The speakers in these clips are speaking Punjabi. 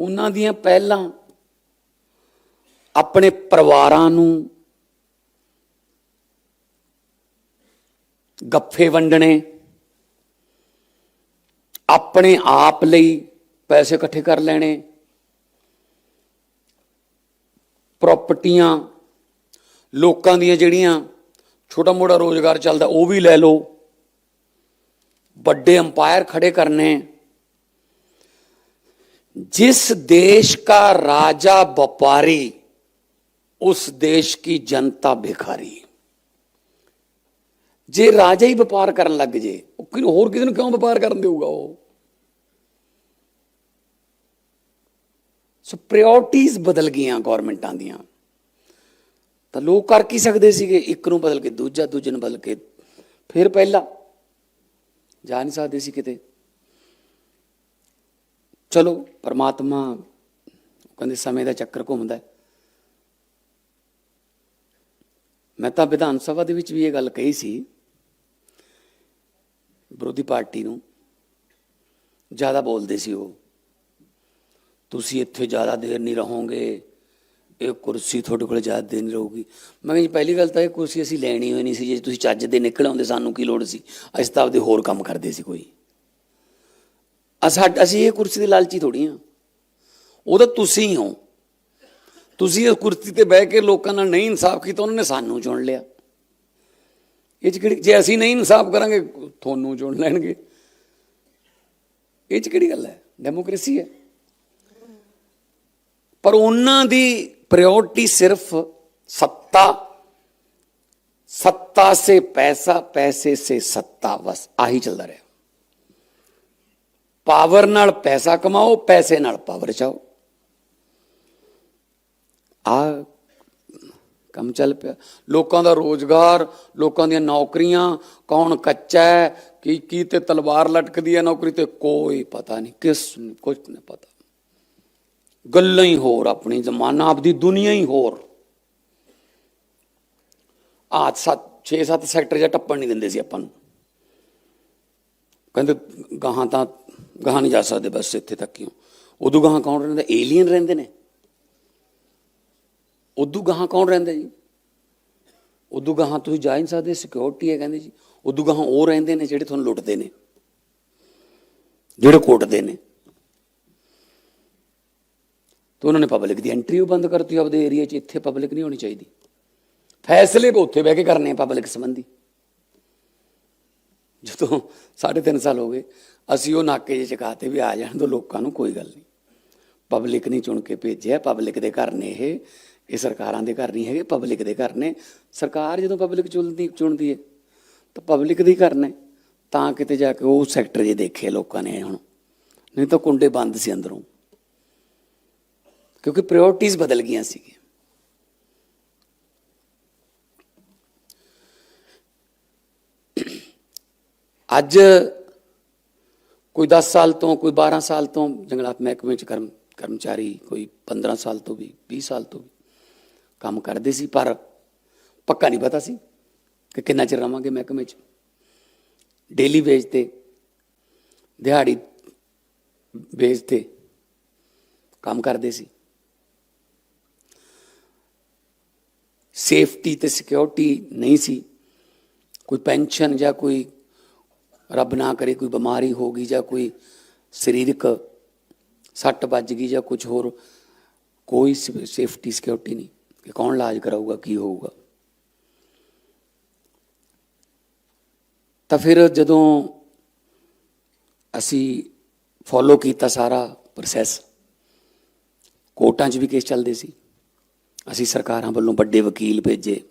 ਉਹਨਾਂ ਦੀਆਂ ਪਹਿਲਾਂ ਆਪਣੇ ਪਰਿਵਾਰਾਂ ਨੂੰ ਗੱਫੇ ਵੰਡਣੇ, ਆਪਣੇ ਆਪ ਲਈ ਪੈਸੇ ਇਕੱਠੇ ਕਰ ਲੈਣੇ, ਪ੍ਰਾਪਰਟੀਆਂ, ਲੋਕਾਂ ਦੀਆਂ ਜਿਹੜੀਆਂ ਛੋਟਾ ਮੋਟਾ ਰੋਜ਼ਗਾਰ ਚੱਲਦਾ ਉਹ ਵੀ ਲੈ ਲਓ, ਵੱਡੇ ਅੰਪਾਇਰ ਖੜੇ ਕਰਨੇ जिस देश का राजा व्यापारी उस देश की जनता भिखारी ਜੇ ਰਾਜਾ ਹੀ ਵਪਾਰ ਕਰਨ ਲੱਗ ਜੇ ਉਹ ਕਿ ਹੋਰ ਕਿਸੇ ਨੂੰ ਕਿਉਂ ਵਪਾਰ ਕਰਨ ਦੇਊਗਾ ਉਹ ਸੋ ਪ੍ਰਾਇੋਰਟੀਜ਼ ਬਦਲ ਗਈਆਂ ਗਵਰਨਮੈਂਟਾਂ ਦੀਆਂ ਤਾਂ ਲੋਕ ਕਰ ਕੀ ਸਕਦੇ ਸੀਗੇ ਇੱਕ ਨੂੰ ਬਦਲ ਕੇ ਦੂਜਾ ਦੂਜੇ ਨੂੰ ਬਦਲ ਕੇ ਫਿਰ ਪਹਿਲਾ ਜਾ ਨਹੀਂ ਸਕਦੇ ਸੀ ਕਿਤੇ ਚਲੋ, ਪਰਮਾਤਮਾ ਕਹਿੰਦੇ ਸਮੇਂ ਦਾ ਚੱਕਰ ਘੁੰਮਦਾ ਹੈ। ਮੈਂ ਤਾਂ ਵਿਧਾਨ ਸਭਾ ਦੇ ਵਿੱਚ ਵੀ ਇਹ ਗੱਲ ਕਹੀ ਸੀ, ਵਿਰੋਧੀ ਪਾਰਟੀ ਨੂੰ, ਜ਼ਿਆਦਾ ਬੋਲਦੇ ਸੀ ਉਹ। ਤੁਸੀਂ ਇੱਥੇ ਜ਼ਿਆਦਾ ਦੇਰ ਨਹੀਂ ਰਹੋਗੇ, ਇਹ ਕੁਰਸੀ ਤੁਹਾਡੇ ਕੋਲ ਜ਼ਿਆਦਾ ਦੇਰ ਨਹੀਂ ਰਹੂਗੀ। ਮੈਂ ਕਿਹਾ ਜੀ, ਪਹਿਲੀ ਗੱਲ ਤਾਂ ਇਹ ਕੁਰਸੀ ਅਸੀਂ ਲੈਣੀ ਹੋਈ ਨਹੀਂ ਸੀ, ਜੇ ਤੁਸੀਂ ਚੱਜ ਦੇ ਨਿਕਲ ਆਉਂਦੇ, ਸਾਨੂੰ ਕੀ ਲੋੜ ਸੀ? ਅਸੀਂ ਤਾਂ ਆਪਦੇ ਹੋਰ ਕੰਮ ਕਰਦੇ ਸੀ ਕੋਈ। ਅਸਾਂ ਅਸੀਂ ਇਹ ਕੁਰਸੀ ਦੇ ਲਾਲਚੀ ਥੋੜੀ ਆ ਉਹ ਤਾਂ ਤੁਸੀਂ ਹੋ। ਤੁਸੀਂ ਇਸ ਕੁਰਸੀ ਤੇ ਬਹਿ ਕੇ ਲੋਕਾਂ ਨਾਲ ਨਹੀਂ ਇਨਸਾਫ ਕੀਤਾ, ਉਹਨਾਂ ਨੇ ਸਾਨੂੰ ਚੁਣ ਲਿਆ। ਇਹ ਚ ਕਿਹੜੀ ਜੇ ਅਸੀਂ ਨਹੀਂ ਇਨਸਾਫ ਕਰਾਂਗੇ, ਤੁਹਾਨੂੰ ਚੁਣ ਲੈਣਗੇ। ਇਹ ਚ ਕਿਹੜੀ ਗੱਲ ਹੈ? ਡੈਮੋਕ੍ਰੇਸੀ ਹੈ। ਪਰ ਉਹਨਾਂ ਦੀ ਪ੍ਰਾਇੋਰਟੀ ਸਿਰਫ ਸੱਤਾ। ਸੱਤਾ ਸੇ ਪੈਸਾ, ਪੈਸੇ ਸੇ ਸੱਤਾ, ਬਸ ਆਹੀ ਚੱਲਦਾ ਰਿਹਾ। ਪਾਵਰ ਨਾਲ ਪੈਸਾ ਕਮਾਓ, ਪੈਸੇ ਨਾਲ ਪਾਵਰ ਚਾਓ। ਆ ਕੰਮ ਚੱਲ ਪਿਆ। ਲੋਕਾਂ ਦਾ ਰੋਜ਼ਗਾਰ, ਲੋਕਾਂ ਦੀਆਂ ਨੌਕਰੀਆਂ, ਕੌਣ ਕੱਚਾ ਹੈ, ਕੀ ਕੀ ਤੇ ਤਲਵਾਰ ਲਟਕਦੀ ਹੈ ਨੌਕਰੀ ਤੇ ਕੋਈ ਪਤਾ ਨਹੀਂ, ਕਿਸ ਕੁਝ ਨਹੀਂ ਪਤਾ। ਗੱਲਾਂ ਹੀ ਹੋਰ ਆਪਣੀ ਜ਼ਮਾਨਾ, ਆਪਦੀ ਦੁਨੀਆ ਹੀ ਹੋਰ। ਆਹ ਸੱਤ 6-7 ਸੈਕਟਰ ਜਾਂ ਟੱਪਣ ਨਹੀਂ ਦਿੰਦੇ ਸੀ ਆਪਾਂ ਨੂੰ। ਕਹਿੰਦੇ ਗਾਹਾਂ ਤਾਂ ਗਾਹਾਂ ਨਹੀਂ ਜਾ ਸਕਦੇ ਬਸ ਇੱਥੇ ਤੱਕ ਕਿਉਂ ਉਦੋਂ ਗਾਹਾਂ ਕੌਣ ਰਹਿੰਦਾ? ਏਲੀਅਨ ਰਹਿੰਦੇ ਨੇ। ਉਦੋਂ ਗਾਹਾਂ ਕੌਣ ਰਹਿੰਦਾ ਜੀ? ਉਦੋਂ ਗਾਹਾਂ ਤੁਸੀਂ ਜਾ ਹੀ ਨਹੀਂ ਸਕਦੇ ਸਿਕਿਉਰਿਟੀ ਹੈ ਕਹਿੰਦੇ ਜੀ। ਉਦੋਂ ਗਾਹਾਂ ਉਹ ਰਹਿੰਦੇ ਨੇ ਜਿਹੜੇ ਤੁਹਾਨੂੰ ਲੁੱਟਦੇ ਨੇ। ਜਿਹੜੇ ਕੁੱਟਦੇ ਨੇ। ਤਾਂ ਉਹਨਾਂ ਨੇ ਪਬਲਿਕ ਦੀ ਐਂਟਰੀ ਉਹ ਬੰਦ ਕਰਤੀ, ਆਪਦੇ ਏਰੀਆ 'ਚ ਇੱਥੇ ਪਬਲਿਕ ਨਹੀਂ ਹੋਣੀ ਚਾਹੀਦੀ। ਫੈਸਲੇ ਵੀ ਉੱਥੇ ਬਹਿ ਕੇ ਕਰਨੇ ਪਬਲਿਕ ਸੰਬੰਧੀ। ਜਦੋਂ ਸਾਢੇ ਤਿੰਨ ਸਾਲ ਹੋ ਗਏ, ਅਸੀਂ ਉਹ ਨਾਕੇ ਜੇ ਚਕਾਤੇ ਵੀ ਆ ਜਾਣ ਤੋਂ ਲੋਕਾਂ ਨੂੰ ਕੋਈ ਗੱਲ ਨਹੀਂ। ਪਬਲਿਕ ਨਹੀਂ ਚੁਣ ਕੇ ਭੇਜਿਆ ਪਬਲਿਕ ਦੇ ਘਰ ਨੇ ਇਹ ਇਹ ਸਰਕਾਰਾਂ ਦੇ ਘਰ ਨਹੀਂ ਹੈਗੇ ਪਬਲਿਕ ਦੇ ਘਰ ਨੇ। ਸਰਕਾਰ ਜਦੋਂ ਪਬਲਿਕ ਚੁਣਦੀ ਚੁਣਦੀ ਹੈ, ਤਾਂ ਪਬਲਿਕ ਦੇ ਘਰ ਨੇ। ਤਾਂ ਕਿਤੇ ਜਾ ਕੇ ਉਹ ਸੈਕਟਰ ਜੇ ਦੇਖੇ ਲੋਕਾਂ ਨੇ ਹੁਣ, ਨਹੀਂ ਤਾਂ ਕੁੰਡੇ ਬੰਦ ਸੀ ਅੰਦਰੋਂ। ਕਿਉਂਕਿ ਪ੍ਰਾਇੋਰਟੀਜ਼ ਬਦਲ ਗਈਆਂ ਸੀਗੀਆਂ। ਅੱਜ ਕੋਈ 10 ਸਾਲ ਤੋਂ, ਕੋਈ 12 ਸਾਲ ਤੋਂ ਜੰਗਲਾਤ ਮਹਿਕਮੇ ਚ ਕਰਮ, ਕਰਮਚਾਰੀ ਕੋਈ 15 ਸਾਲ ਤੋਂ ਵੀ 20 ਸਾਲ ਤੋਂ ਵੀ ਕੰਮ ਕਰਦੇ ਸੀ, ਪਰ ਪੱਕਾ ਨਹੀਂ ਪਤਾ ਸੀ ਕਿ ਕਿੰਨਾ ਚਿਰ ਰਵਾਂਗੇ ਮਹਿਕਮੇ ਚ। ਡੇਲੀ ਵੇਜ ਤੇ, ਦਿਹਾੜੀ ਵੇਜ ਤੇ ਕੰਮ ਕਰਦੇ ਸੀ। ਸੇਫਟੀ ਤੇ ਸਿਕਿਉਰਿਟੀ ਨਹੀਂ ਸੀ। ਕੋਈ ਪੈਨਸ਼ਨ ਜਾਂ ਕੋਈ ਰੱਬ ਨਾ ਕਰੇ ਕੋਈ ਬਿਮਾਰੀ ਹੋ ਗਈ ਜਾਂ ਕੋਈ ਸਰੀਰਕ ਸੱਟ ਵੱਜ ਗਈ ਜਾਂ ਕੁਝ ਹੋਰ, ਕੋਈ ਸੇਫਟੀ ਸਿਕਿਉਰਿਟੀ ਨਹੀਂ। ਕਿ ਕੌਣ ਇਲਾਜ ਕਰਾਊਗਾ, ਕੀ ਹੋਊਗਾ? ਤਾਂ ਫਿਰ ਜਦੋਂ ਅਸੀਂ ਫੋਲੋ ਕੀਤਾ ਸਾਰਾ ਪ੍ਰੋਸੈਸ ਕੋਰਟਾਂ 'ਚ ਵੀ ਕੇਸ ਚੱਲਦੇ ਸੀ। ਅਸੀਂ ਸਰਕਾਰਾਂ ਵੱਲੋਂ ਵੱਡੇ ਵਕੀਲ ਭੇਜੇ।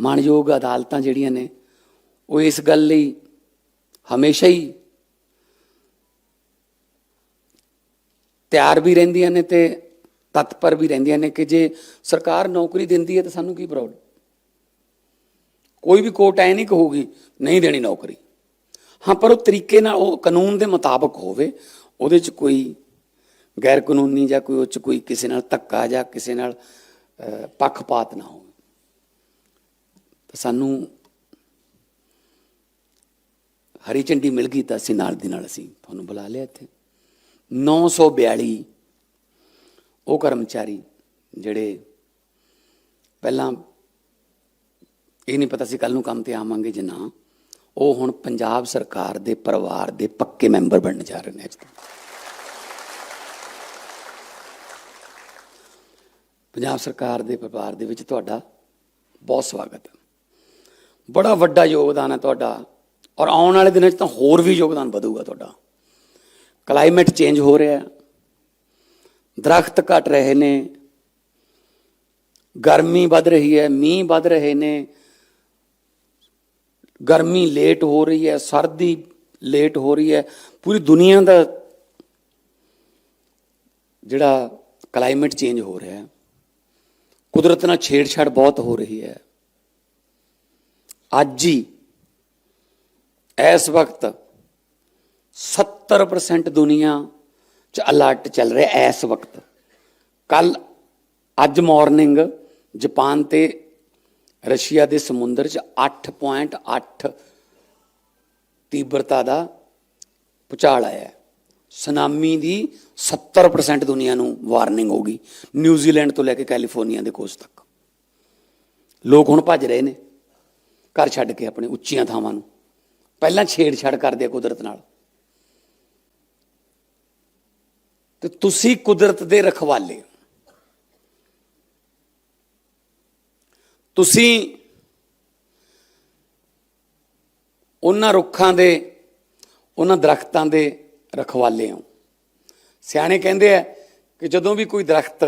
ਮਾਣਯੋਗ ਅਦਾਲਤਾਂ ਜਿਹੜੀਆਂ ਨੇ ਉਹ ਇਸ ਗੱਲ ਲਈ ਹਮੇਸ਼ਾ ਹੀ ਤਿਆਰ ਵੀ ਰਹਿੰਦੀਆਂ ਨੇ ਤੇ ਤਤਪਰ ਵੀ ਰਹਿੰਦੀਆਂ ਨੇ ਕਿ ਜੇ ਸਰਕਾਰ ਨੌਕਰੀ ਦਿੰਦੀ ਹੈ ਤਾਂ ਸਾਨੂੰ ਕੀ ਪ੍ਰੋਬਲਮ ਕੋਈ ਵੀ ਕੋਰਟ ਐ ਨਹੀਂ ਕਹੂਗੀ, ਨਹੀਂ ਦੇਣੀ ਨੌਕਰੀ। ਹਾਂ, ਪਰ ਉਹ ਤਰੀਕੇ ਨਾਲ ਉਹ ਕਾਨੂੰਨ ਦੇ ਮੁਤਾਬਕ ਹੋਵੇ, ਉਹਦੇ 'ਚ ਕੋਈ ਗੈਰ ਕਾਨੂੰਨੀ ਜਾਂ ਕੋਈ ਉਹ 'ਚ ਕੋਈ ਕਿਸੇ ਨਾਲ ਧੱਕਾ ਜਾਂ ਕਿਸੇ ਨਾਲ ਪੱਖਪਾਤ ਨਾ ਹੋਵੇ। ਤਾਂ ਸਾਨੂੰ ਹਰੀ ਝੰਡੀ ਮਿਲ ਗਈ ਤਾਂ ਅਸੀਂ ਨਾਲ ਦੀ ਨਾਲ ਅਸੀਂ ਤੁਹਾਨੂੰ ਬੁਲਾ ਲਿਆ ਇੱਥੇ। 942 ਉਹ ਕਰਮਚਾਰੀ ਜਿਹੜੇ ਪਹਿਲਾਂ ਇਹ ਨਹੀਂ ਪਤਾ ਸੀ ਕੱਲ ਨੂੰ ਕੰਮ ਤੇ ਆਵਾਂਗੇ ਜਾਂ ਨਾ, ਉਹ ਹੁਣ ਪੰਜਾਬ ਸਰਕਾਰ ਦੇ ਪਰਿਵਾਰ ਦੇ ਪੱਕੇ ਮੈਂਬਰ ਬਣਨ ਜਾ ਰਹੇ ਨੇ ਅੱਜ ਤੋਂ। ਪੰਜਾਬ ਸਰਕਾਰ ਦੇ ਪਰਿਵਾਰ ਦੇ ਵਿੱਚ ਤੁਹਾਡਾ ਬਹੁਤ ਸਵਾਗਤ ਹੈ। ਬੜਾ ਵੱਡਾ ਯੋਗਦਾਨ ਹੈ ਤੁਹਾਡਾ। ਔਰ ਆਉਣ ਵਾਲੇ ਦਿਨਾਂ 'ਚ ਤਾਂ ਹੋਰ ਵੀ ਯੋਗਦਾਨ ਵਧੂਗਾ ਤੁਹਾਡਾ। ਕਲਾਈਮੇਟ ਚੇਂਜ ਹੋ ਰਿਹਾ ਹੈ। ਦਰਖਤ ਘਟ ਰਹੇ ਨੇ। ਗਰਮੀ ਵੱਧ ਰਹੀ ਹੈ, ਮੀਂਹ ਵੱਧ ਰਹੇ ਨੇ। ਗਰਮੀ ਲੇਟ ਹੋ ਰਹੀ ਹੈ, ਸਰਦੀ ਲੇਟ ਹੋ ਰਹੀ ਹੈ। ਪੂਰੀ ਦੁਨੀਆ ਦਾ ਜਿਹੜਾ ਕਲਾਈਮੇਟ ਚੇਂਜ ਹੋ ਰਿਹਾ ਹੈ, ਕੁਦਰਤ ਨਾਲ ਛੇੜਛਾੜ ਬਹੁਤ ਹੋ ਰਹੀ ਹੈ। ਅੱਜ ਹੀ ਇਸ ਵਕਤ 70% ਦੁਨੀਆ ਚ ਅਲਰਟ ਚੱਲ ਰਿਹਾ ਇਸ ਵਕਤ। ਕੱਲ ਅੱਜ ਮਾਰਨਿੰਗ ਜਾਪਾਨ ਤੇ ਰਸ਼ੀਆ ਦੇ ਸਮੁੰਦਰ ਚ 8.8 ਤੀਬਰਤਾ ਦਾ ਭੁਚਾਲ ਆਇਆ। ਸੁਨਾਮੀ ਦੀ 70% ਦੁਨੀਆ ਨੂੰ ਵਾਰਨਿੰਗ ਹੋ ਗਈ ਨਿਊਜ਼ੀਲੈਂਡ ਤੋਂ ਲੈ ਕੇ ਕੈਲੀਫੋਰਨੀਆ ਦੇ ਕੋਸਟ ਤੱਕ। ਲੋਕ ਹੁਣ ਭੱਜ ਰਹੇ ਨੇ। ਘਰ ਛੱਡ ਕੇ ਆਪਣੇ ਉੱਚੀਆਂ ਥਾਵਾਂ ਨੂੰ। ਪਹਿਲਾਂ ਛੇੜਛਾੜ ਕਰਦੇ ਆ ਕੁਦਰਤ ਨਾਲ ਤੇ ਤੁਸੀਂ ਕੁਦਰਤ ਦੇ ਰਖਵਾਲੇ ਹੋ। ਤੁਸੀਂ ਉਹਨਾਂ ਰੁੱਖਾਂ ਦੇ, ਉਹਨਾਂ ਦਰਖਤਾਂ ਦੇ ਰਖਵਾਲੇ ਹੋ ਸਿਆਣੇ ਕਹਿੰਦੇ ਆ ਕਿ ਜਦੋਂ ਵੀ ਕੋਈ ਦਰਖਤ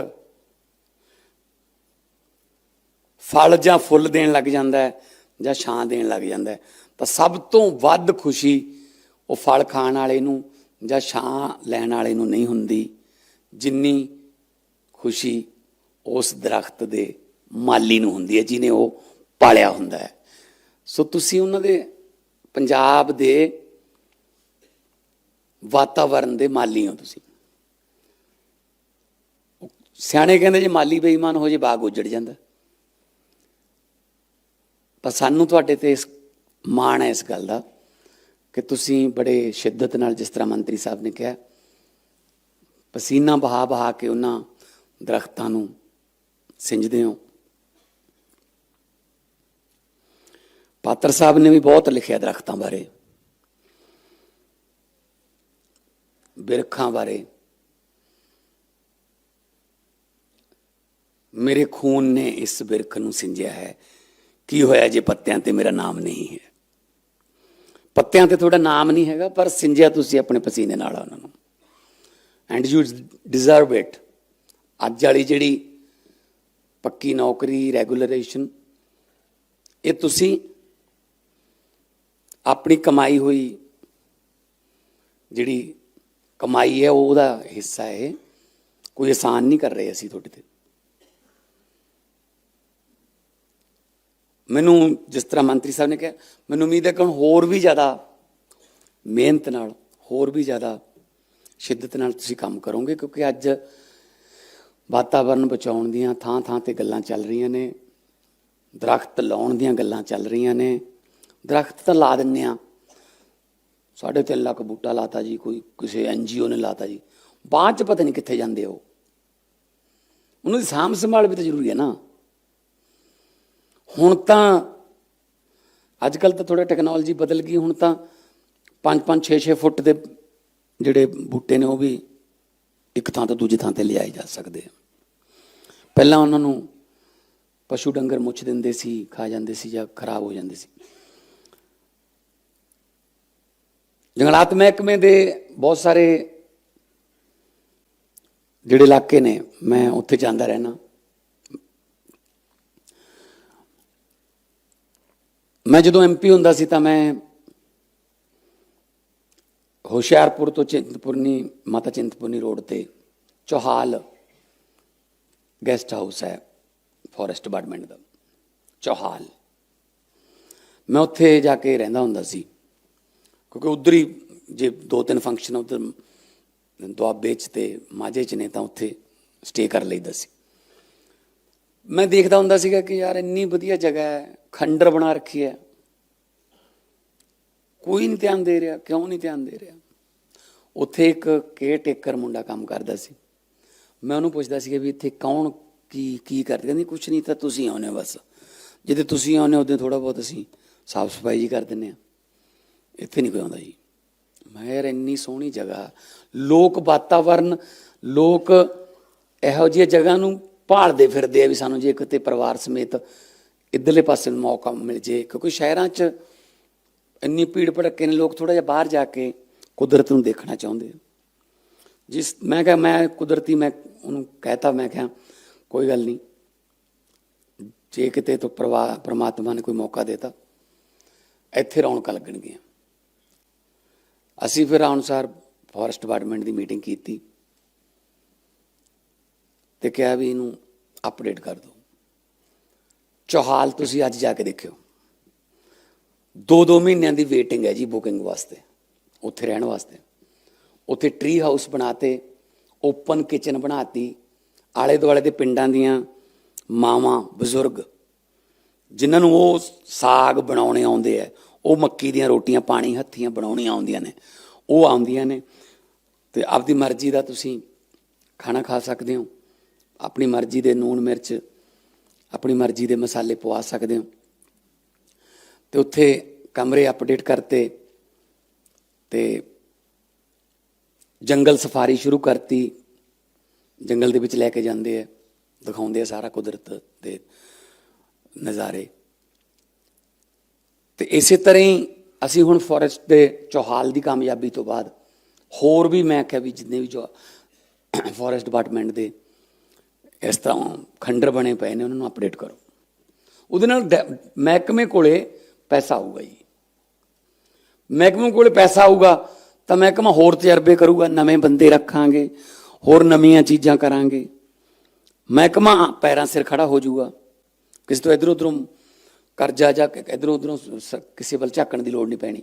ਫਲ ਜਾਂ ਫੁੱਲ ਦੇਣ ਲੱਗ ਜਾਂਦਾ ਹੈ ਜਾਂ ਛਾਂ ਦੇਣ ਲੱਗ ਜਾਂਦਾ ਹੈ ਤਾਂ ਸਭ ਤੋਂ ਵੱਧ ਖੁਸ਼ੀ ਉਹ ਫਲ ਖਾਣ ਵਾਲੇ ਨੂੰ ਜਾਂ ਛਾਂ ਲੈਣ ਵਾਲੇ ਨੂੰ ਨਹੀਂ ਹੁੰਦੀ, ਜਿੰਨੀ ਖੁਸ਼ੀ ਉਸ ਦਰਖਤ ਦੇ ਮਾਲੀ ਨੂੰ ਹੁੰਦੀ ਹੈ, ਜਿਨੇ ਉਹ ਪਾਲਿਆ ਹੁੰਦਾ ਹੈ। ਸੋ ਤੁਸੀਂ ਉਹਨਾਂ ਦੇ ਪੰਜਾਬ ਦੇ ਵਾਤਾਵਰਣ ਦੇ ਮਾਲੀ ਹੋ ਤੁਸੀਂ। ਸਿਆਣੇ ਕਹਿੰਦੇ ਜੇ ਮਾਲੀ ਬੇਈਮਾਨ ਹੋ ਜੇ, ਬਾਗ ਉਜੜ ਜਾਂਦਾ। ਪਰ ਸਾਨੂੰ ਤੁਹਾਡੇ ਤੇ ਇਸ ਮਾਣ ਹੈ ਇਸ ਗੱਲ ਦਾ ਕਿ ਤੁਸੀਂ ਬੜੇ ਸ਼ਿੱਦਤ ਨਾਲ ਜਿਸ ਤਰ੍ਹਾਂ ਮੰਤਰੀ ਸਾਹਿਬ ਨੇ ਕਿਹਾ, ਪਸੀਨਾ ਬਹਾ ਬਹਾ ਕੇ ਉਹਨਾਂ ਦਰਖਤਾਂ ਨੂੰ ਸਿੰਜਦੇ ਹੋ। ਪਾਤਰ ਸਾਹਿਬ ਨੇ ਵੀ ਬਹੁਤ ਲਿਖਿਆ ਦਰਖਤਾਂ ਬਾਰੇ, ਬਿਰਖਾਂ ਬਾਰੇ। ਮੇਰੇ ਖੂਨ ਨੇ ਇਸ ਬਿਰਖ ਨੂੰ ਸਿੰਜਿਆ ਹੈ। ਕੀ ਹੋਇਆ ਜੇ ਪੱਤਿਆਂ ਤੇ ਮੇਰਾ ਨਾਮ ਨਹੀਂ ਹੈ? ਪੱਤਿਆਂ ਤੇ ਤੁਹਾਡਾ ਨਾਮ ਨਹੀਂ ਹੈਗਾ, ਪਰ ਸਿੰਜਿਆ ਤੁਸੀਂ ਆਪਣੇ ਪਸੀਨੇ ਨਾਲ ਆ ਉਹਨਾਂ ਨੂੰ। ਐਂਡ ਯੂ ਡਿਜ਼ਰਵ ਇਟ ਅੱਜ ਵਾਲੀ ਜਿਹੜੀ ਪੱਕੀ ਨੌਕਰੀ ਰੈਗੂਲਰੇਸ਼ਨ ਇਹ ਤੁਸੀਂ ਆਪਣੀ ਕਮਾਈ ਹੋਈ ਜਿਹੜੀ ਕਮਾਈ ਹੈ ਉਹਦਾ ਹਿੱਸਾ ਹੈ। ਕੋਈ ਆਸਾਨ ਨਹੀਂ ਕਰ ਰਹੇ ਅਸੀਂ ਤੁਹਾਡੇ ਤੇ। ਮੈਨੂੰ ਜਿਸ ਤਰ੍ਹਾਂ ਮੰਤਰੀ ਸਾਹਿਬ ਨੇ ਕਿਹਾ, ਮੈਨੂੰ ਉਮੀਦ ਹੈ ਕਿ ਹੁਣ ਹੋਰ ਵੀ ਜ਼ਿਆਦਾ ਮਿਹਨਤ ਨਾਲ, ਹੋਰ ਵੀ ਜ਼ਿਆਦਾ ਸ਼ਿੱਦਤ ਨਾਲ ਤੁਸੀਂ ਕੰਮ ਕਰੋਗੇ, ਕਿਉਂਕਿ ਅੱਜ ਵਾਤਾਵਰਣ ਬਚਾਉਣ ਦੀਆਂ ਥਾਂ ਥਾਂ ਤੇ ਗੱਲਾਂ ਚੱਲ ਰਹੀਆਂ ਨੇ, ਦਰਖਤ ਲਾਉਣ ਦੀਆਂ ਗੱਲਾਂ ਚੱਲ ਰਹੀਆਂ ਨੇ। ਦਰਖਤ ਤਾਂ ਲਾ ਦਿੰਨੇ ਆ ਸਾਢੇ ਤਿੰਨ ਲੱਖ ਬੂਟਾ ਲਾਤਾ ਜੀ, ਕੋਈ ਕਿਸੇ ਐਨਜੀਓ ਨੇ ਲਾਤਾ ਜੀ। ਬਾਅਦ ਚ ਪਤਾ ਨਹੀਂ ਕਿੱਥੇ ਜਾਂਦੇ ਉਹ। ਉਹਨਾਂ ਦੀ ਸਾਂਭ ਸੰਭਾਲ ਵੀ ਤਾਂ ਜ਼ਰੂਰੀ ਹੈ ਨਾ। ਹੁਣ ਤਾਂ ਅੱਜ ਕੱਲ ਤਾਂ ਥੋੜਾ ਟੈਕਨੋਲੋਜੀ ਬਦਲ ਗਈ, ਹੁਣ ਤਾਂ 5-5 6-6 ਫੁੱਟ ਦੇ ਜਿਹੜੇ ਬੂਟੇ ਨੇ ਉਹ ਵੀ ਇੱਕ ਥਾਂ ਤੋਂ ਦੂਜੀ ਥਾਂ ਤੇ ਲਿਆਏ ਜਾ ਸਕਦੇ ਪਹਿਲਾਂ ਉਹਨਾਂ ਨੂੰ ਪਸ਼ੂ ਡੰਗਰ ਮੁੱਛ ਦਿੰਦੇ ਸੀ, ਖਾ ਜਾਂਦੇ ਸੀ ਜਾਂ ਖਰਾਬ ਹੋ ਜਾਂਦੇ ਸੀ। ਜੰਗਲਾਤ ਮਹਿਕਮੇ ਦੇ ਬਹੁਤ ਸਾਰੇ ਜਿਹੜੇ ਇਲਾਕੇ ਨੇ, ਮੈਂ ਉੱਥੇ ਜਾਂਦਾ ਰਹਿਣਾ ਮੈਂ ਜਦੋਂ ਐਮਪੀ ਹੁੰਦਾ ਸੀ ਤਾਂ ਮੈਂ ਹੁਸ਼ਿਆਰਪੁਰ ਤੋਂ ਚਿੰਤਪੁਰਨੀ, ਮਾਤਾ ਚਿੰਤਪੁਰਨੀ ਰੋਡ ਤੇ ਚੋਹਾਲ ਗੈਸਟ ਹਾਊਸ ਹੈ ਫੋਰੈਸਟ ਡਿਪਾਰਟਮੈਂਟ ਦਾ, ਚੋਹਾਲ। ਮੈਂ ਉੱਥੇ ਜਾ ਕੇ ਰਹਿੰਦਾ ਹੁੰਦਾ ਸੀ, ਕਿਉਂਕਿ ਉਧਰ ਹੀ ਜੇ ਦੋ ਤਿੰਨ ਫੰਕਸ਼ਨ ਉਧਰ ਦੁਆਬੇ ਚ ਤੇ ਮਾਝੇ ਚ ਨੇ ਤਾਂ ਉੱਥੇ ਸਟੇ ਕਰ ਲਈਦਾ ਸੀ। ਮੈਂ ਦੇਖਦਾ ਹੁੰਦਾ ਸੀਗਾ ਕਿ ਯਾਰ ਇੰਨੀ ਵਧੀਆ ਜਗ੍ਹਾ ਹੈ ਖੰਡਰ ਬਣਾ ਰੱਖੀ ਹੈ। ਕੋਈ ਨਹੀਂ ਧਿਆਨ ਦੇ ਰਿਹਾ, ਕਿਉਂ ਨਹੀਂ ਧਿਆਨ ਦੇ ਰਿਹਾ? ਉੱਥੇ ਇੱਕ ਕੇਅਰ ਟੇਕਰ ਮੁੰਡਾ ਕੰਮ ਕਰਦਾ ਸੀ। ਮੈਂ ਉਹਨੂੰ ਪੁੱਛਦਾ ਸੀ ਕਿ ਵੀ ਇੱਥੇ ਕੌਣ ਕੀ ਕੀ ਕਰਦੇ? ਕਹਿੰਦੀ, ਕੁਛ ਨਹੀਂ ਤਾਂ ਤੁਸੀਂ ਆਉਨੇ ਹੋ ਬਸ। ਜਦੋਂ ਤੁਸੀਂ ਆਉਨੇ ਉਹਦੇ ਥੋੜਾ ਬਹੁਤ ਅਸੀਂ ਸਾਫ਼ ਸਫ਼ਾਈ ਜੀ ਕਰ ਦਿੰਨੇ ਆ। ਇੱਥੇ ਨਹੀਂ ਕੋਈ ਆਉਂਦਾ ਜੀ। ਮੈਂ ਯਾਰ ਇੰਨੀ ਸੋਹਣੀ ਜਗ੍ਹਾ। ਲੋਕ ਵਾਤਾਵਰਨ, ਲੋਕ ਇਹੋ ਜਿਹੀ ਜਗ੍ਹਾ ਨੂੰ ਭਾਲਦੇ ਫਿਰਦੇ ਆ ਵੀ ਸਾਨੂੰ ਜੇ ਕਿਤੇ ਪਰਿਵਾਰ ਸਮੇਤ ਇਧਰਲੇ ਪਾਸੇ ਨੂੰ ਮੌਕਾ ਮਿਲ ਜੇ। ਕਿਉਂਕਿ ਸ਼ਹਿਰਾਂ 'ਚ ਇੰਨੀ ਭੀੜ ਭੜੱਕੇ ਨੇ, ਲੋਕ ਥੋੜਾ ਜਿਹਾ ਬਾਹਰ ਜਾ ਕੇ ਕੁਦਰਤ ਨੂੰ ਦੇਖਣਾ ਚਾਹੁੰਦੇ ਆ। ਜਿਸ ਮੈਂ ਕਿਹਾ, ਮੈਂ ਕੁਦਰਤੀ ਮੈਂ ਉਹਨੂੰ ਕਹਿਤਾ, ਮੈਂ ਕਿਹਾ, ਕੋਈ ਗੱਲ ਨਹੀਂ। ਜੇ ਕਿਤੇ ਤੋਂ ਪ੍ਰਵਾ ਪ੍ਰਮਾਤਮਾ ਨੇ ਕੋਈ ਮੌਕਾ ਦੇਤਾ, ਇੱਥੇ ਰੌਣਕਾਂ ਲੱਗਣਗੀਆਂ। ਅਸੀਂ ਫਿਰ ਅਨੁਸਾਰ ਫੋਰੈਸਟ ਡਿਪਾਰਟਮੈਂਟ ਦੀ ਮੀਟਿੰਗ ਕੀਤੀ ਤੇ ਕਿਹਾ ਵੀ ਇਹਨੂੰ ਅਪਡੇਟ ਕਰ ਦਿਓ। ਚੌਹਾਲ ਤੁਸੀਂ ਅੱਜ ਜਾ ਕੇ ਦੇਖਿਓ। ਦੋ ਦੋ ਮਹੀਨਿਆਂ ਦੀ ਵੇਟਿੰਗ ਹੈ ਜੀ ਬੁਕਿੰਗ ਵਾਸਤੇ, ਉੱਥੇ ਰਹਿਣ ਵਾਸਤੇ। ਉੱਥੇ ਟ੍ਰੀ ਹਾਊਸ ਬਣਾਤੇ ਓਪਨ ਕਿਚਨ ਬਣਾਤੀ ਆਲੇ ਦੁਆਲੇ ਦੇ ਪਿੰਡਾਂ ਦੀਆਂ ਮਾਵਾਂ, ਬਜ਼ੁਰਗ, ਜਿਨ੍ਹਾਂ ਨੂੰ ਉਹ ਸਾਗ ਬਣਾਉਣੇ ਆਉਂਦੇ ਆ, ਉਹ ਮੱਕੀ ਦੀਆਂ ਰੋਟੀਆਂ, ਪਾਣੀ ਹੱਥੀਆਂ ਬਣਾਉਣੀਆਂ ਆਉਂਦੀਆਂ ਨੇ, ਉਹ ਆਉਂਦੀਆਂ ਨੇ। ਤੇ ਆਪਦੀ ਮਰਜ਼ੀ ਦਾ ਤੁਸੀਂ ਖਾਣਾ ਖਾ ਸਕਦੇ ਹੋ। ਆਪਣੀ ਮਰਜ਼ੀ ਦੇ ਨੂਣ ਮਿਰਚ ਆਪਣੀ ਮਰਜ਼ੀ ਦੇ ਮਸਾਲੇ ਪਵਾ ਸਕਦੇ ਹੋ। ਤੇ ਉੱਥੇ ਕਮਰੇ ਅਪਡੇਟ ਕਰਤੇ ਤੇ ਜੰਗਲ ਸਫਾਰੀ ਸ਼ੁਰੂ ਕਰਤੀ। ਜੰਗਲ ਦੇ ਵਿੱਚ ਲੈ ਕੇ ਜਾਂਦੇ ਆ, ਦਿਖਾਉਂਦੇ ਆ ਸਾਰਾ ਕੁਦਰਤ ਦੇ ਨਜ਼ਾਰੇ। ਤੇ ਇਸੇ ਤਰ੍ਹਾਂ ਹੀ ਅਸੀਂ ਹੁਣ ਫੋਰੈਸਟ ਦੇ ਚੌਹਾਲ ਦੀ ਕਾਮਯਾਬੀ ਤੋਂ ਬਾਅਦ ਹੋਰ ਵੀ ਮੈਂ ਕਿਹਾ ਵੀ ਜਿੰਨੇ ਵੀ ਜੋ ਫੋਰੈਸਟ ਡਿਪਾਰਟਮੈਂਟ ਦੇ ਇਸ ਤਰ੍ਹਾਂ ਖੰਡਰ ਬਣੇ ਪਏ ਨੇ, ਉਹਨਾਂ ਨੂੰ ਅਪਡੇਟ ਕਰੋ। ਉਹਦੇ ਨਾਲ ਡੈ- ਮਹਿਕਮੇ ਕੋਲੇ ਪੈਸਾ ਆਊਗਾ ਜੀ। ਮਹਿਕਮੇ ਕੋਲੇ ਪੈਸਾ ਆਊਗਾ, ਤਾਂ ਮਹਿਕਮਾ ਹੋਰ ਤਜਰਬੇ ਕਰੂਗਾ, ਨਵੇਂ ਬੰਦੇ ਰੱਖਾਂਗੇ, ਹੋਰ ਨਵੀਆਂ ਚੀਜ਼ਾਂ ਕਰਾਂਗੇ। ਮਹਿਕਮਾ ਪੈਰਾਂ ਸਿਰ ਖੜਾ ਹੋ ਜਾਊਗਾ। ਕਿਸੇ ਤੋਂ ਇਧਰ ਉਧਰੋਂ ਕਰਜ਼ਾ ਜਾਂ ਇਧਰ ਉਧਰੋਂ ਕਿਸੇ ਵੱਲ ਝਾਕਣ ਦੀ ਲੋੜ ਨਹੀਂ ਪੈਣੀ।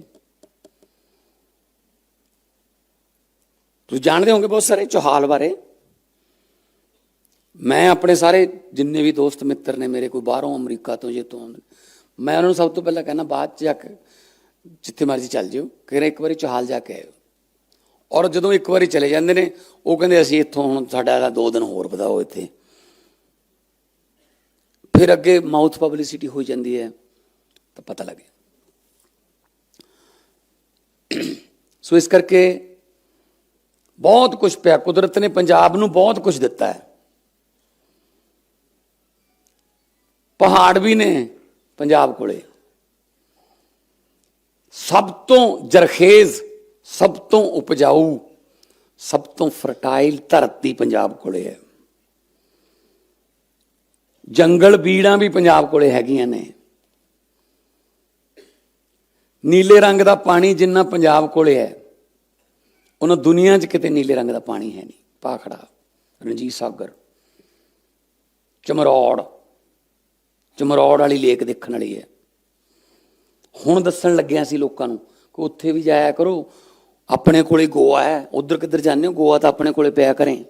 ਤੁਸੀਂ ਜਾਣਦੇ ਹੋਗੇ ਬਹੁਤ ਸਾਰੇ ਚੌਹਾਲ ਬਾਰੇ। ਮੈਂ ਆਪਣੇ ਸਾਰੇ ਜਿੰਨੇ ਵੀ ਦੋਸਤ ਮਿੱਤਰ ਨੇ ਮੇਰੇ ਕੋਈ ਬਾਹਰੋਂ ਅਮਰੀਕਾ ਤੋਂ ਜੇ ਤੋਂ ਮੈਂ ਉਹਨਾਂ ਨੂੰ ਸਭ ਤੋਂ ਪਹਿਲਾਂ ਕਹਿੰਦਾ ਬਾਅਦ ਚ ਜਾ ਕੇ ਜਿੱਥੇ ਮਰਜ਼ੀ ਚੱਲ ਜਿਓ ਕਹਿੰਦੇ ਇੱਕ ਵਾਰੀ ਚੌਹਾਲ ਜਾ ਕੇ ਆਇਓ। ਔਰ ਜਦੋਂ ਇੱਕ ਵਾਰੀ ਚਲੇ ਜਾਂਦੇ ਨੇ, ਉਹ ਕਹਿੰਦੇ ਅਸੀਂ ਇੱਥੋਂ ਹੁਣ ਸਾਡਾ ਇਹਦਾ ਦੋ ਦਿਨ ਹੋਰ ਵਧਾਓ ਇੱਥੇ। ਫਿਰ ਅੱਗੇ ਮਾਊਥ ਪਬਲਿਸਿਟੀ ਹੋ ਜਾਂਦੀ ਹੈ, ਤਾਂ ਪਤਾ ਲੱਗੇ ਸੋ ਇਸ ਕਰਕੇ ਬਹੁਤ ਕੁਝ ਪਿਆ, ਕੁਦਰਤ ਨੇ ਪੰਜਾਬ ਨੂੰ ਬਹੁਤ ਕੁਝ ਦਿੱਤਾ ਹੈ। ਪਹਾੜ ਵੀ ਨੇ ਪੰਜਾਬ ਕੋਲੇ। ਸਭ ਤੋਂ ਜਰਖੇਜ਼, ਸਭ ਤੋਂ ਉਪਜਾਊ, ਸਭ ਤੋਂ ਫਰਟਾਈਲ ਧਰਤੀ ਪੰਜਾਬ ਕੋਲੇ ਹੈ। ਜੰਗਲ ਬੀੜਾਂ ਵੀ ਪੰਜਾਬ ਕੋਲੇ ਹੈਗੀਆਂ ਨੇ। ਨੀਲੇ ਰੰਗ ਦਾ ਪਾਣੀ ਜਿੰਨਾ ਪੰਜਾਬ ਕੋਲੇ ਹੈ, ਉਹਨਾਂ ਦੁਨੀਆ 'ਚ ਕਿਤੇ ਨੀਲੇ ਰੰਗ ਦਾ ਪਾਣੀ ਹੈ ਨਹੀਂ। ਪਾਖੜਾ, ਰਣਜੀਤ ਸਾਗਰ, ਚਮਰੌੜ ਚਮਰੌੜ ਵਾਲੀ ਲੇਕ ਦੇਖਣ ਵਾਲੀ ਹੈ। ਹੁਣ ਦੱਸਣ ਲੱਗਿਆ ਸੀ ਲੋਕਾਂ ਨੂੰ ਕਿ ਉੱਥੇ ਵੀ ਜਾਇਆ ਕਰੋ। ਆਪਣੇ ਕੋਲੇ ਗੋਆ ਹੈ, ਉਧਰ ਕਿੱਧਰ ਜਾਂਦੇ ਹੋ? ਗੋਆ ਤਾਂ ਆਪਣੇ ਕੋਲੇ ਪਿਆ ਕਰੇ।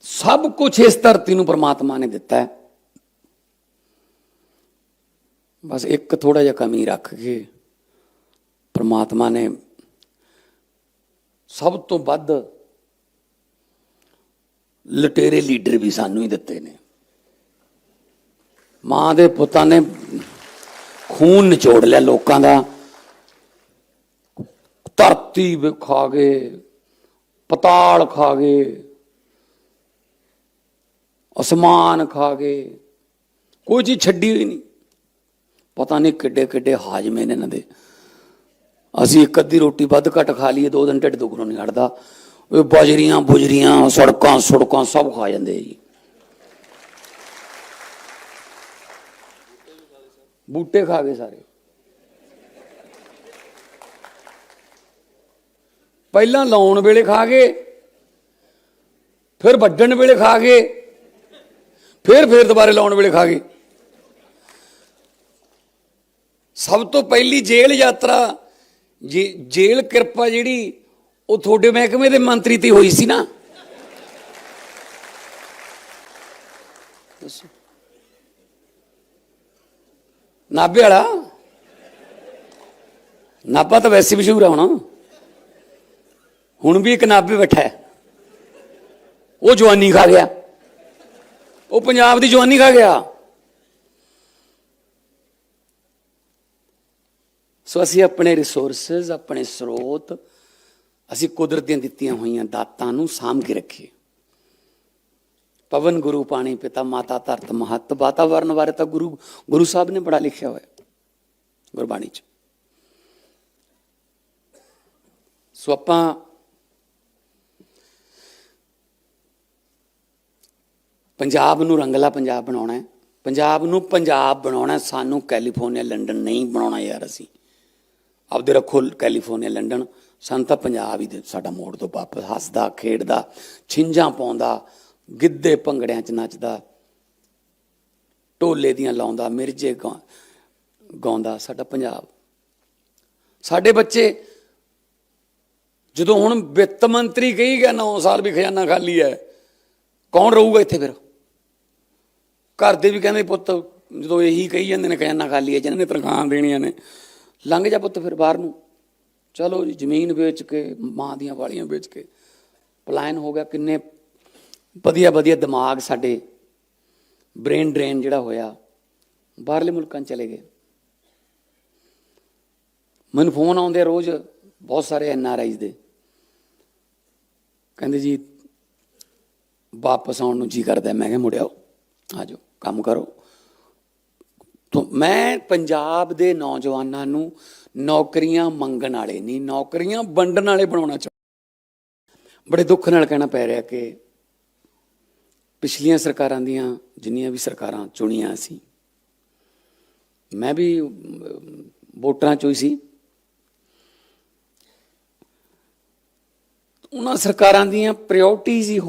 ਸਭ ਕੁਝ ਇਸ ਧਰਤੀ ਨੂੰ ਪ੍ਰਮਾਤਮਾ ਨੇ ਦਿੱਤਾ ਹੈ। ਬਸ ਇੱਕ ਥੋੜਾ ਜਿਹਾ ਕਮੀ ਰੱਖ ਕੇ ਪ੍ਰਮਾਤਮਾ ਨੇ ਸਭ ਤੋਂ ਵੱਧ ਲਟੇਰੇ ਲੀਡਰ ਵੀ ਸਾਨੂੰ ਹੀ ਦਿੱਤੇ ਨੇ। ਮਾਂ ਦੇ ਪੁੱਤਾਂ ਨੇ ਖੂਨ ਨਿਚੋੜ ਲਿਆ ਲੋਕਾਂ ਦਾ। ਧਰਤੀ ਵੀ ਖਾ ਗਏ, ਪਤਾਲ ਖਾ ਗਏ, ਅਸਮਾਨ ਖਾ ਗਏ। ਕੋਈ ਚੀਜ਼ ਛੱਡੀ ਹੋਈ ਨਹੀਂ। ਪਤਾ ਨਹੀਂ ਕਿੱਡੇ ਕਿੱਡੇ ਹਾਜਮੇ ਨੇ ਇਹਨਾਂ ਦੇ। ਅਸੀਂ ਇੱਕ ਅੱਧੀ ਰੋਟੀ ਵੱਧ ਘੱਟ ਖਾ ਲਈਏ, ਦੋ ਦਿਨ ਢਿੱਡ ਦੁਖਣੋਂ ਨਹੀਂ ਹਟਦਾ। ਉਹ ਬਾਜਰੀਆਂ ਬੁਜਰੀਆਂ ਸੜਕਾਂ ਸੜਕਾਂ ਸਭ ਖਾ ਜਾਂਦੇ ਜੀ। ਬੂਟੇ ਖਾ ਗਏ ਸਾਰੇ। ਪਹਿਲਾਂ ਲਾਉਣ ਵੇਲੇ ਖਾ ਗਏ, ਫਿਰ ਵੱਢਣ ਵੇਲੇ ਖਾ ਗਏ, ਫਿਰ ਫਿਰ ਦੁਬਾਰੇ ਲਾਉਣ ਵੇਲੇ ਖਾ ਗਏ। ਸਭ ਤੋਂ ਪਹਿਲੀ ਜੇਲ੍ਹ ਯਾਤਰਾ, ਜੇ ਜੇਲ੍ਹ ਕਿਰਪਾ ਜਿਹੜੀ ਉਹ ਤੁਹਾਡੇ ਮਹਿਕਮੇ ਦੇ ਮੰਤਰੀ ਤੇ ਹੋਈ ਸੀ ਨਾ। ਦੱਸੋ। ਨਾਭੇ ਵਾਲਾ? ਨਾਭਾ ਤਾਂ ਵੈਸੇ ਮਸ਼ਹੂਰ ਆ ਹੁਣ। ਹੁਣ ਵੀ ਇੱਕ ਨਾਭੇ ਬੈਠਾ ਹੈ। ਉਹ ਜਵਾਨੀ ਖਾ ਗਿਆ। ਉਹ ਪੰਜਾਬ ਦੀ ਜਵਾਨੀ ਖਾ ਗਿਆ। ਸੋ ਅਸੀਂ ਆਪਣੇ ਰਿਸੋਰਸਸ ਆਪਣੇ ਸਰੋਤ ਅਸੀਂ ਕੁਦਰਤ ਦੀਆਂ ਦਿੱਤੀਆਂ ਹੋਈਆਂ ਦਾਤਾਂ ਨੂੰ ਸਾਂਭ ਕੇ ਰੱਖੀਏ ਪਵਨ ਗੁਰੂ ਪਾਣੀ ਪਿਤਾ ਮਾਤਾ ਧਰਤ ਮਹੱਤ ਵਾਤਾਵਰਨ ਬਾਰੇ ਤਾਂ ਗੁਰੂ ਗੁਰੂ ਸਾਹਿਬ ਨੇ ਬੜਾ ਲਿਖਿਆ ਹੋਇਆ ਗੁਰਬਾਣੀ ਚ। ਸੋ ਆਪਾਂ ਪੰਜਾਬ ਨੂੰ ਰੰਗਲਾ ਪੰਜਾਬ ਬਣਾਉਣਾ ਹੈ। ਪੰਜਾਬ ਨੂੰ ਪੰਜਾਬ ਬਣਾਉਣਾ ਸਾਨੂੰ ਕੈਲੀਫੋਰਨੀਆ, ਲੰਡਨ ਨਹੀਂ ਬਣਾਉਣਾ ਯਾਰ ਅਸੀਂ। ਆਪਦੇ ਰੱਖੋ ਕੈਲੀਫੋਰਨੀਆ, ਲੰਡਨ। ਸਾਨੂੰ ਤਾਂ ਪੰਜਾਬ ਹੀ ਦੇ ਸਾਡਾ ਮੋੜ ਤੋਂ ਵਾਪਸ ਹੱਸਦਾ, ਖੇਡਦਾ, ਛਿੰਝਾਂ ਪਾਉਂਦਾ, ਗਿੱਧੇ ਭੰਗੜਿਆਂ 'ਚ ਨੱਚਦਾ, ਢੋਲੇ ਦੀਆਂ ਲਾਉਂਦਾ, ਮਿਰਜੇ ਗਾਉ- ਗਾਉਂਦਾ ਸਾਡਾ ਪੰਜਾਬ। ਸਾਡੇ ਬੱਚੇ ਜਦੋਂ ਹੁਣ ਵਿੱਤ ਮੰਤਰੀ ਕਹੀ ਗਿਆ 9 ਸਾਲ ਵੀ ਖਜ਼ਾਨਾ ਖਾਲੀ ਹੈ, ਕੌਣ ਰਹੂਗਾ ਇੱਥੇ ਫਿਰ? ਘਰ ਦੇ ਵੀ ਕਹਿੰਦੇ ਪੁੱਤ, ਜਦੋਂ ਇਹੀ ਕਹੀ ਜਾਂਦੇ ਨੇ, ਖਜ਼ਾਨਾ ਖਾਲੀ ਹੈ, ਜਿਹਨਾਂ ਨੇ ਤਨਖਾਹਾਂ ਦੇਣੀਆਂ ਨੇ, ਲੰਘ ਜਾ ਪੁੱਤ ਫਿਰ ਬਾਹਰ ਨੂੰ। ਚਲੋ ਜੀ, ਜ਼ਮੀਨ ਵੇਚ ਕੇ, ਮਾਂ ਦੀਆਂ ਵਾਲੀਆਂ ਵੇਚ ਕੇ। ਪਲਾਨ ਹੋ ਗਿਆ ਕਿੰਨੇ ਵਧੀਆ ਵਧੀਆ ਦਿਮਾਗ ਸਾਡੇ ਬ੍ਰੇਨ ਡਰੇਨ ਜਿਹੜਾ ਹੋਇਆ, ਬਾਹਰਲੇ ਮੁਲਕਾਂ 'ਚ ਚਲੇ ਗਏ। ਮੈਨੂੰ ਫੋਨ ਆਉਂਦੇ ਆ ਰੋਜ਼ ਬਹੁਤ ਸਾਰੇ ਐਨ ਆਰ ਆਈਜ਼ ਦੇ। ਕਹਿੰਦੇ ਜੀ, ਵਾਪਸ ਆਉਣ ਨੂੰ ਜੀ ਕਰਦਾ ਮੈਂ ਕਿਹਾ ਮੁੜਿਆਓ ਆ ਜਾਓ, ਕੰਮ ਕਰੋ। ਮੈਂ ਪੰਜਾਬ ਦੇ ਨੌਜਵਾਨਾਂ ਨੂੰ ਨੌਕਰੀਆਂ ਮੰਗਣ ਵਾਲੇ ਨਹੀਂ, ਨੌਕਰੀਆਂ ਵੰਡਣ ਵਾਲੇ ਬਣਾਉਣਾ ਚਾਹੁੰਦਾ। ਬੜੇ ਦੁੱਖ ਨਾਲ ਕਹਿਣਾ ਪੈ ਰਿਹਾ ਕਿ ਪਿਛਲੀਆਂ ਸਰਕਾਰਾਂ ਦੀਆਂ ਜਿੰਨੀਆਂ ਵੀ ਸਰਕਾਰਾਂ ਚੁਣੀਆਂ ਸੀ, ਮੈਂ ਵੀ ਵੋਟਰਾਂ ਚੋਂ ਹੀ ਸੀ। ਉਹਨਾਂ ਸਰਕਾਰਾਂ ਦੀਆਂ ਪ੍ਰਾਇੋਰਟੀਜ਼ ਹੀ ਹੋਰ